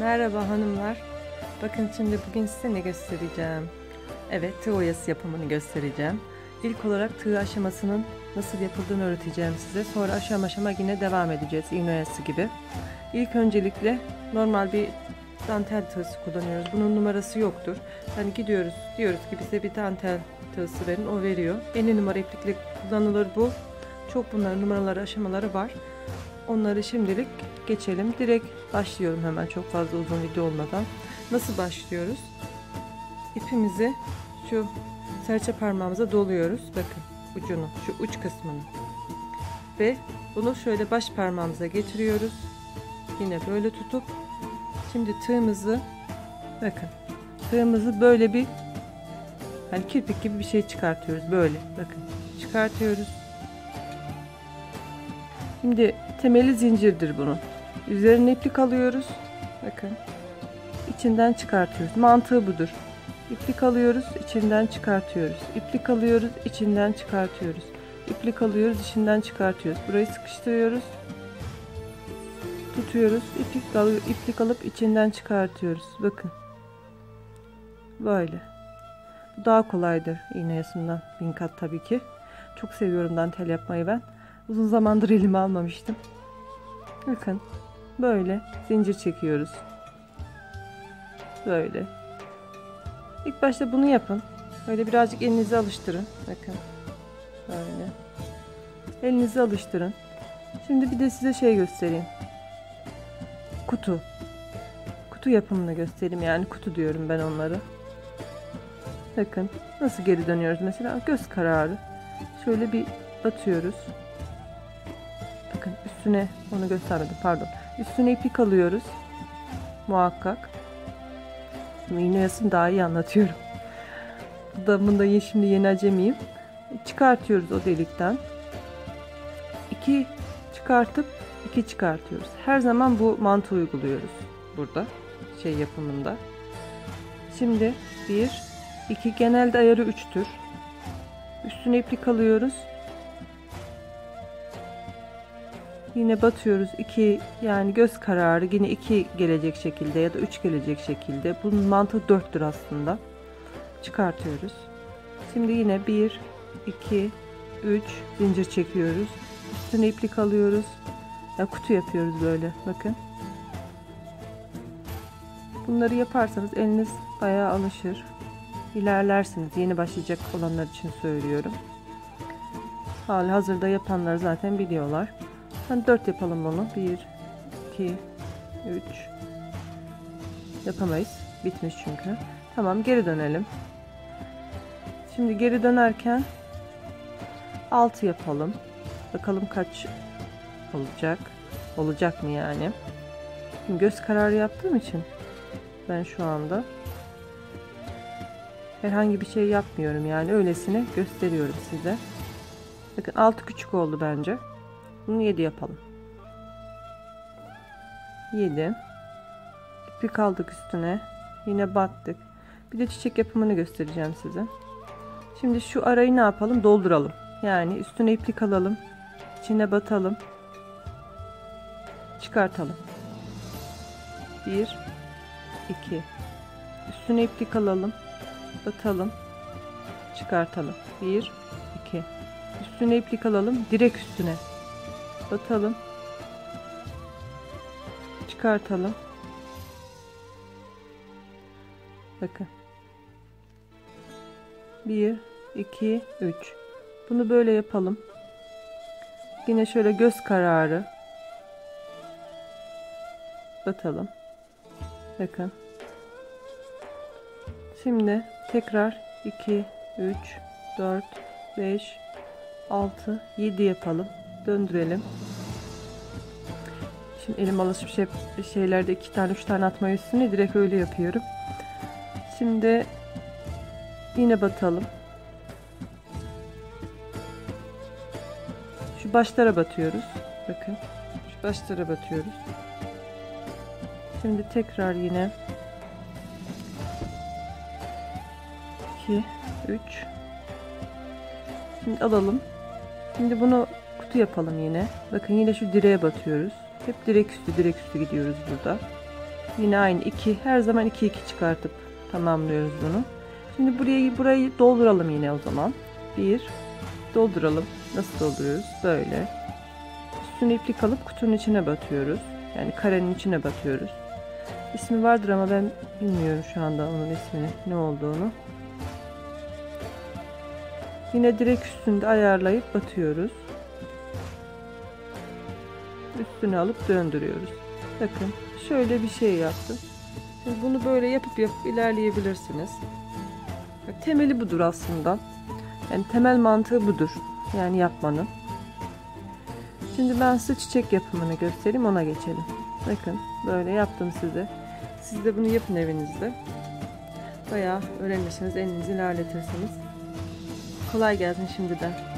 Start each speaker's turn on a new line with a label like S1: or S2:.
S1: Merhaba hanımlar. Bakın şimdi bugün size ne göstereceğim. Evet tığ oyası yapımını göstereceğim. İlk olarak tığ aşamasının nasıl yapıldığını öğreteceğim size. Sonra aşama aşama yine devam edeceğiz iğne oyası gibi. İlk öncelikle normal bir dantel tığısı kullanıyoruz. Bunun numarası yoktur. Yani gidiyoruz diyoruz ki bize bir dantel tığısı verin o veriyor. En numara iplikle kullanılır bu. Çok bunların numaraları aşamaları var. Onları şimdilik geçelim. Direkt başlıyorum hemen çok fazla uzun video olmadan. Nasıl başlıyoruz? İpimizi şu serçe parmağımıza doluyoruz. Bakın ucunu, şu uç kısmını. Ve bunu şöyle baş parmağımıza getiriyoruz. Yine böyle tutup şimdi tığımızı bakın tığımızı böyle bir hani kirpik gibi bir şey çıkartıyoruz böyle bakın çıkartıyoruz Şimdi temeli zincirdir bunun. Üzerine iplik alıyoruz. Bakın. içinden çıkartıyoruz. Mantığı budur. İplik alıyoruz, içinden çıkartıyoruz. İplik alıyoruz, içinden çıkartıyoruz. İplik alıyoruz, içinden çıkartıyoruz. Burayı sıkıştırıyoruz. Tutuyoruz. İplik, al iplik alıp içinden çıkartıyoruz. Bakın. Böyle. Bu daha kolaydır iğne yasından bin kat tabii ki. Çok seviyorum dantel yapmayı ben. Uzun zamandır elime almamıştım. Bakın böyle zincir çekiyoruz. Böyle. İlk başta bunu yapın. Böyle birazcık elinizi alıştırın. Bakın. Böyle. Elinizi alıştırın. Şimdi bir de size şey göstereyim. Kutu. Kutu yapımını göstereyim. Yani kutu diyorum ben onları. Bakın nasıl geri dönüyoruz mesela göz kararı. Şöyle bir batıyoruz. Üstüne onu göstermedim pardon. Üstüne iplik alıyoruz. Muhakkak. Şimdi iğne yasını daha iyi anlatıyorum. Bu da bunda şimdi yeni acemiyim. Çıkartıyoruz o delikten. İki çıkartıp iki çıkartıyoruz. Her zaman bu mantığı uyguluyoruz burada şey yapımında. Şimdi bir, iki genelde ayarı üçtür. Üstüne iplik alıyoruz. Yine batıyoruz. 2 yani göz kararı yine 2 gelecek şekilde ya da 3 gelecek şekilde. Bunun mantığı 4'tür aslında. Çıkartıyoruz. Şimdi yine 1 2 3 zincir çekiyoruz. Üstüne iplik alıyoruz. Ya kutu yapıyoruz böyle. Bakın. Bunları yaparsanız eliniz bayağı alışır. İlerlersiniz. Yeni başlayacak olanlar için söylüyorum. Hali hazırda yapanlar zaten biliyorlar. Hani 4 yapalım bunu. 1 2 3 Yapamayız. Bitmiş çünkü. Tamam geri dönelim. Şimdi geri dönerken 6 yapalım. Bakalım kaç olacak. Olacak mı yani? Şimdi göz kararı yaptığım için ben şu anda herhangi bir şey yapmıyorum yani öylesine gösteriyorum size. Bakın 6 küçük oldu bence. Bunu 7 yapalım. 7 iplik aldık üstüne. Yine battık. Bir de çiçek yapımını göstereceğim size. Şimdi şu arayı ne yapalım? Dolduralım. Yani üstüne iplik alalım. içine batalım. Çıkartalım. 1 2 Üstüne iplik alalım. Batalım. Çıkartalım. 1 2 Üstüne iplik alalım. Direkt üstüne batalım çıkartalım. Bakın. 1 2 3 bunu böyle yapalım. Yine şöyle göz kararı. Batalım bakın. Şimdi tekrar 2 3 4 5 6 7 yapalım döndürelim. Şimdi elim alışmış hep şeylerde iki tane üç tane atma üstüne direkt öyle yapıyorum. Şimdi yine batalım. Şu başlara batıyoruz. Bakın. Şu başlara batıyoruz. Şimdi tekrar yine 2 3 Şimdi alalım. Şimdi bunu kutu yapalım yine. Bakın yine şu direğe batıyoruz. Hep direk üstü direk üstü gidiyoruz burada. Yine aynı 2 her zaman 2 2 çıkartıp tamamlıyoruz bunu. Şimdi burayı burayı dolduralım yine o zaman. 1 dolduralım. Nasıl dolduruyoruz? Böyle. Üstüne iplik alıp kutunun içine batıyoruz. Yani karenin içine batıyoruz. İsmi vardır ama ben bilmiyorum şu anda onun ismini ne olduğunu. Yine direkt üstünde ayarlayıp batıyoruz. Üstüne alıp döndürüyoruz. Bakın şöyle bir şey yaptım. Bunu böyle yapıp yapıp ilerleyebilirsiniz. Temeli budur aslında. Yani temel mantığı budur. Yani yapmanın. Şimdi ben size çiçek yapımını göstereyim ona geçelim. Bakın böyle yaptım size. Siz de bunu yapın evinizde. Bayağı öğrenirsiniz, elinizi ilerletirsiniz. Kolay gelsin şimdiden.